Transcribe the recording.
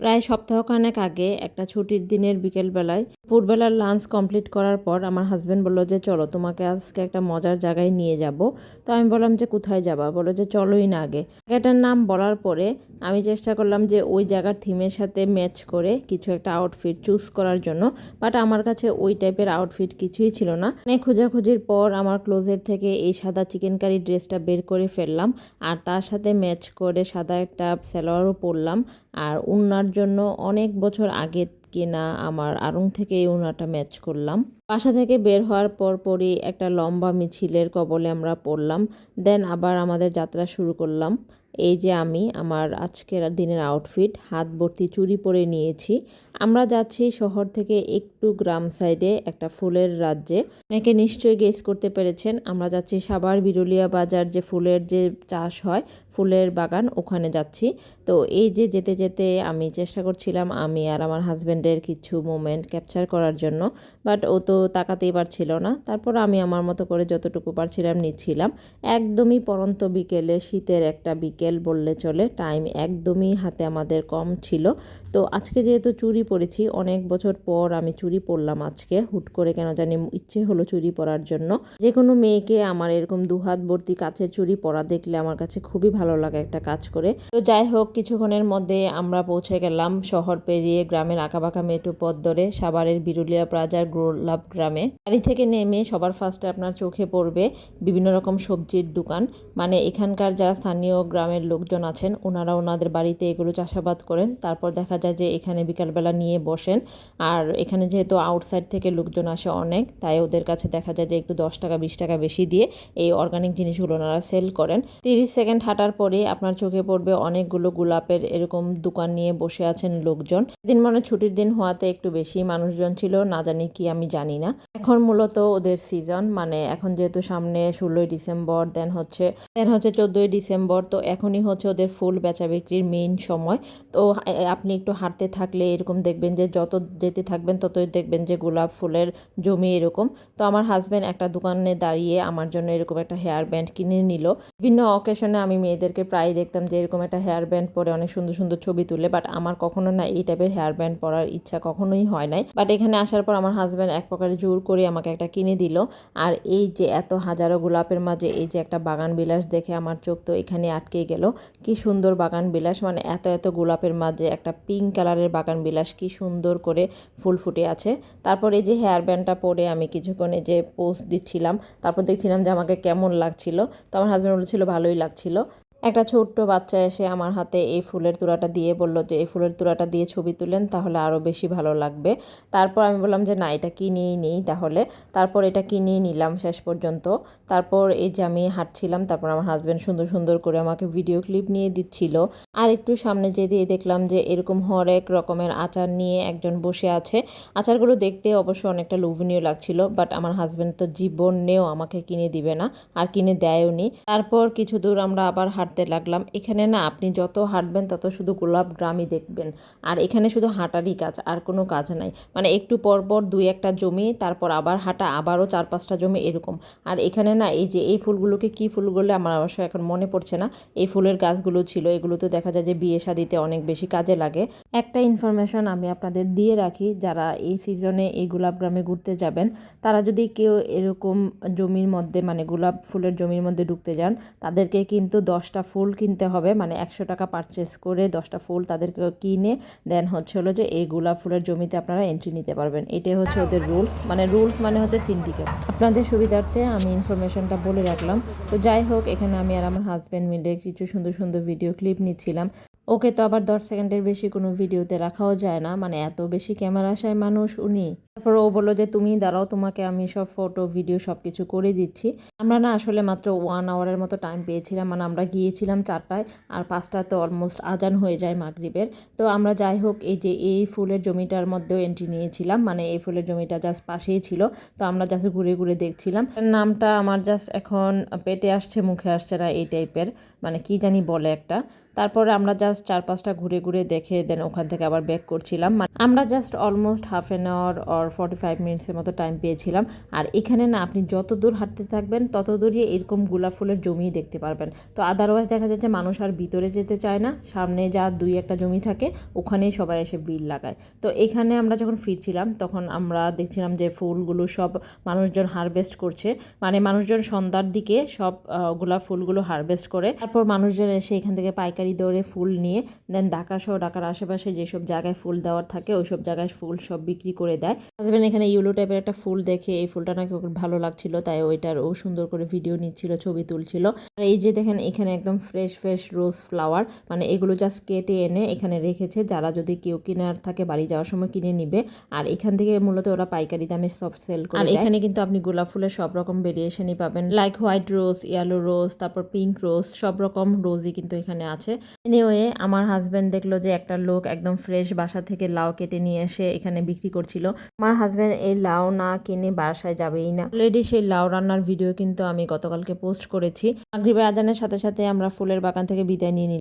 প্রায় সপ্তাহখানেক আগে একটা ছুটির দিনের বিকেলবেলায় দুপুরবেলার লাঞ্চ কমপ্লিট করার পর আমার হাজব্যান্ড বলল যে, চলো, তোমাকে আজকে একটা মজার জায়গায় নিয়ে যাব। তো আমি বললাম যে, কোথায় যাবা? বলো যে, চলোই না আগে। জায়গাটার নাম বলার পরে আমি চেষ্টা করলাম যে, ওই জায়গার থিমের সাথে ম্যাচ করে কিছু একটা আউটফিট চুজ করার জন্য। বাট আমার কাছে ওই টাইপের আউটফিট কিছুই ছিল না। অনেক খোঁজাখুঁজির পর আমার ক্লোজের থেকে এই সাদা চিকেন কারি ড্রেসটা বের করে ফেললাম। আর তার সাথে ম্যাচ করে সাদা একটা স্যালোয়ারও পরলাম। আর উন্নার জন্য অনেক বছর আগে কেনা আমার আড়ং থেকে এই উনাটা ম্যাচ করলাম। বাসা থেকে বের হওয়ার পর পরই একটা লম্বা মিছিলের কবলে আমরা পড়লাম। দেন আবার আমাদের যাত্রা শুরু করলাম। এই যে আমি, আমার আজকের দিনের আউটফিট হাত ভর্তি চুরি পরে নিয়েছি। আমরা যাচ্ছি শহর থেকে একটু গ্রাম সাইডে, একটা ফুলের রাজ্যে। অনেকে নিশ্চয়ই গেস করতে পেরেছেন, আমরা যাচ্ছি সাবার বিরুলিয়া বাজার যে ফুলের যে চাষ হয়, ফুলের বাগান, ওখানে যাচ্ছি। তো এই যে যেতে যেতে আমি চেষ্টা করছিলাম আমি আর আমার হাজব্যান্ডের কিছু মোমেন্ট ক্যাপচার করার জন্য বাট ও তো তাকাতেই পারছিল না। তারপর আমি আমার মতো করে যতটুকু পারছিলাম নিচ্ছিলাম। একদমই পরন্ত বিকেলে, শীতের একটা বিকেল বললে চলে টাইম একদমই হাতে আমাদের কম ছিল। তো আজকে যেহেতু চুরি পরেছি অনেক বছর পর আমি চুরি পরলাম আজকে। হুট করে কেন জানি ইচ্ছে হলো চুরি পরার জন্য। যে কোনো মেয়েকে আমার এরকম দুহাত ভর্তি কাছের চুরি পরা দেখলে আমার কাছে খুবই ভালো লাগে একটা কাজ করে। তো যাই হোক, কিছুক্ষণের মধ্যে আমরা পৌঁছে গেলাম শহর পেরিয়ে গ্রামের আঁকাবাঁকা মেটু পথ ধরে সাভারের বিরুলিয়া প্লাজার গোলাপ গ্রামে। গাড়ি থেকে নেমে সবার ফার্স্টে আপনার চোখে পড়বে বিভিন্ন রকম সবজির দোকান। মানে এখানকার যারা স্থানীয় গ্রামের লোকজন আছেন, ওনারা ওনাদের বাড়িতে এগুলো চাষাবাদ করেন। তারপর দেখা যায় যে এখানে বিকালবেলা নিয়ে বসেন। আর এখানে যেহেতু আউটসাইড থেকে লোকজন আসে অনেক, তাই ওদের কাছে দেখা যায় যে একটু দশ টাকা, বিশ টাকা বেশি দিয়ে এই অর্গানিক জিনিসগুলো ওনারা সেল করেন। তিরিশ সেকেন্ড হাঁটার পরে আপনার চোখে পড়বে অনেকগুলো গোলাপের এরকম দোকান নিয়ে বসে আছেন লোকজন। দিন মানে ছুটির দিন হওয়াতে একটু বেশি মানুষজন ছিল, না জানি কি আমি জানি না। এখন মূলত ওদের সিজন মানে এখন যেহেতু সামনে ষোলোই ডিসেম্বর দেন হচ্ছে দেন হচ্ছে চোদ্দোই ডিসেম্বর, তো এখনই হচ্ছে ওদের ফুল বেচা বিক্রির মেইন সময়। তো আপনি একটু হাঁটতে থাকলে এরকম দেখবেন যে যত যেতে থাকবেন ততই দেখবেন যে গোলাপ ফুলের জমি এরকম। তো আমার হাজব্যান্ড একটা দোকানে দাঁড়িয়ে আমার জন্য এরকম একটা হেয়ার ব্যান্ড কিনে নিল। বিভিন্ন অকেশনে আমি মেয়েদেরকে প্রায় দেখতাম যে এরকম একটা হেয়ার ব্যান্ড পরে অনেক সুন্দর সুন্দর ছবি তুলে বাট আমার কখনো না এই টাইপের হেয়ার ব্যান্ড পরার ইচ্ছা কখনোই হয় নাই। বাট এখানে আসার পর আমার হাজব্যান্ড এক প্রকারে জোর করে আমাকে একটা কিনে দিল। আর এই যে এত হাজারো গোলাপের মাঝে এই যে একটা বাগান বিলাস দেখে আমার চোখ তো এখানে আটকে গেল। কি সুন্দর বাগান বিলাস মানে এত এত গোলাপের মাঝে একটা পিঙ্ক কালারের বাগান বিলাস কি সুন্দর করে ফুল ফুটে আছে। তারপর এই যে হেয়ার ব্যান্ডটা পরে আমি কিছুক্ষণে যে পোস্ট দিচ্ছিলাম। তারপর দেখছিলাম যে আমাকে কেমন লাগছিল। তো আমার হাজব্যান্ড বলেছিল ভালোই লাগছিল। একটা ছোট্ট বাচ্চা এসে আমার হাতে এই ফুলের তুরাটা দিয়ে বলল যে, এই ফুলের তুরাটা দিয়ে ছবি তুলেন, তাহলে আরও বেশি ভালো লাগবে। তারপর আমি বললাম যে, না, এটা কিনেই নিই তাহলে। তারপর এটা কিনেই নিলাম শেষ পর্যন্ত। তারপর এই যে আমি হাঁটছিলাম, তারপর আমার হাজব্যান্ড সুন্দর সুন্দর করে আমাকে ভিডিও ক্লিপ নিয়ে দিচ্ছিল। আর একটু সামনে যেয়ে দেখলাম যে, এরকম হরেক রকমের আচার নিয়ে একজন বসে আছে। আচারগুলো দেখতে অবশ্য অনেকটা লোভনীয় লাগছিল বাট আমার হাজব্যান্ড তো জীবনেও আমাকে কিনে দিবে না, আর কিনে দেয়ও নি। তারপর কিছু দূর আমরা আবার হাঁটতে লাগলাম। এখানে না আপনি যত হাঁটবেন তত শুধু গোলাপ গ্রামই দেখবেন। আর এখানে শুধু হাঁটারই কাজ, আর কোনো কাজ নাই। মানে একটু পর পর দুই একটা জমি, তারপর আবার হাঁটা, আবারও চার পাঁচটা জমি এরকম। আর এখানে না এই যে এই ফুলগুলোকে কি ফুল বলে আমার অবশ্য এখন মনে পড়ছে না। এই ফুলের গাছগুলো ছিল, এগুলো তো দেখা যায় যে বিয়ে শাদিতে অনেক বেশি কাজে লাগে। একটা ইনফরমেশন আমি আপনাদের দিয়ে রাখি, যারা এই সিজনে এই গোলাপ গ্রামে ঘুরতে যাবেন, তারা যদি কেউ এরকম জমির মধ্যে মানে গোলাপ ফুলের জমির মধ্যে ঢুকতে যান, তাদেরকে কিন্তু দশটা ফুল কিনতে হবে মানে একশো টাকা পারচেস করে দশটা ফুল তাদেরকে কিনে দেন হচ্ছে হলো যে এই গোলাপ ফুলের জমিতে আপনারা এন্ট্রি নিতে পারবেন। এটাই হচ্ছে ওদের রুলস মানে রুলস মানে হচ্ছে সিন্ডিকেট আপনাদের সুবিধার্থে আমি ইনফরমেশনটা বলে রাখলাম। তো যাই হোক, এখানে আমি আর আমার হাজব্যান্ড মিলে কিছু সুন্দর সুন্দর ভিডিও ক্লিপ নিচ্ছিলাম। ওকে তো আবার দশ সেকেন্ডের বেশি কোনো ভিডিওতে রাখাও যায় না। মানে এত বেশি ক্যামেরা আসায় মানুষ উনি। তারপর ও বলল যে, তুমি দাঁড়াও, তোমাকে আমি সব ফটো, ভিডিও সব কিছু করে দিচ্ছি। আমরা না আসলে মাত্র ওয়ান আওয়ারের মতো টাইম পেয়েছিলাম। মানে আমরা গিয়েছিলাম চারটায় আর পাঁচটা তো অলমোস্ট আজান হয়ে যায় মাগরিবের। তো আমরা যাই হোক, এই যে এই ফুলের জমিটার মধ্যেও এন্ট্রি নিয়েছিলাম। মানে এই ফুলের জমিটা জাস্ট পাশেই ছিল। তো আমরা জাস্ট ঘুরে ঘুরে দেখছিলাম। নামটা আমার জাস্ট এখন পেটে আসছে, মুখে আসছে না, এই টাইপের মানে কি জানি বলে একটা। তারপরে আমরা জাস্ট চার পাঁচটা ঘুরে ঘুরে দেখে দেন ওখান থেকে আবার ব্যাক করছিলাম। মানে আমরা just almost half an hour or forty five মিনিটসের মতো টাইম পেয়েছিলাম। আর এখানে না আপনি যত দূর হাঁটতে থাকবেন, তত দূরই এরকম গোলাপ ফুলের জমি দেখতে পারবেন। তো আদারওয়াইজ দেখা যাচ্ছে মানুষ আর ভিতরে যেতে চায় না। সামনে যা দুই একটা জমি থাকে, ওখানেই সবাই এসে বিল লাগায়। তো এখানে আমরা যখন ফিরছিলাম, তখন আমরা দেখছিলাম যে ফুলগুলো সব মানুষজন হারভেস্ট করছে। মানে মানুষজন সন্ধ্যার দিকে সব গোলাপ ফুলগুলো হারভেস্ট করে। তারপর মানুষজন এসে এখান থেকে পাইকারি দরে ফুল নিয়ে দেন ঢাকা সহ ঢাকার আশেপাশে যেসব জায়গায় ফুল দেওয়ার থাকে ওইসব জায়গায় ফুল সব বিক্রি করে দেয়। হাজবেন্ড এখানে ইউলো টাইপের একটা ফুল দেখে এই ফুলটা নাকি ওকে ভালো লাগছিল তাই ওইটার ও সুন্দর করে ভিডিও নিচ্ছিল ছবি তুলছিল। আর এই যে দেখেন এখানে একদম ফ্রেশ ফ্রেশ রোজ ফ্লাওয়ার মানে এগুলো জাস্ট কেটে এনে এখানে রেখেছে যারা যদি কেউ কেনার থাকে বাড়ি যাওয়ার সময় কিনে নিবে। আর এখান থেকে মূলত ওরা পাইকারি দামে সব সেল করে আর এখানে কিন্তু আপনি গোলাপ ফুলের সব রকম ভেরিয়েশনই পাবেন like white rose yellow rose তারপর পিঙ্ক রোজ সব রকম রোজই কিন্তু এখানে আছে। এনিওয়ে আমার হাজব্যান্ড দেখল যে একটা লোক একদম ফ্রেশ বাসা থেকে লাউ কেটে নিয়ে এসে এখানে বিক্রি করছিল। আমার হাজব্যান্ড এই লাউ না কিনে বাসায় যাবেই না। অলরেডি সেই লাউ রান্নার ভিডিও কিন্তু আমি গতকালকে পোস্ট করেছি। মাগরিবের আজানের সাথে সাথে আমরা ফুলের বাগান থেকে বিদায় নিয়ে নিলাম।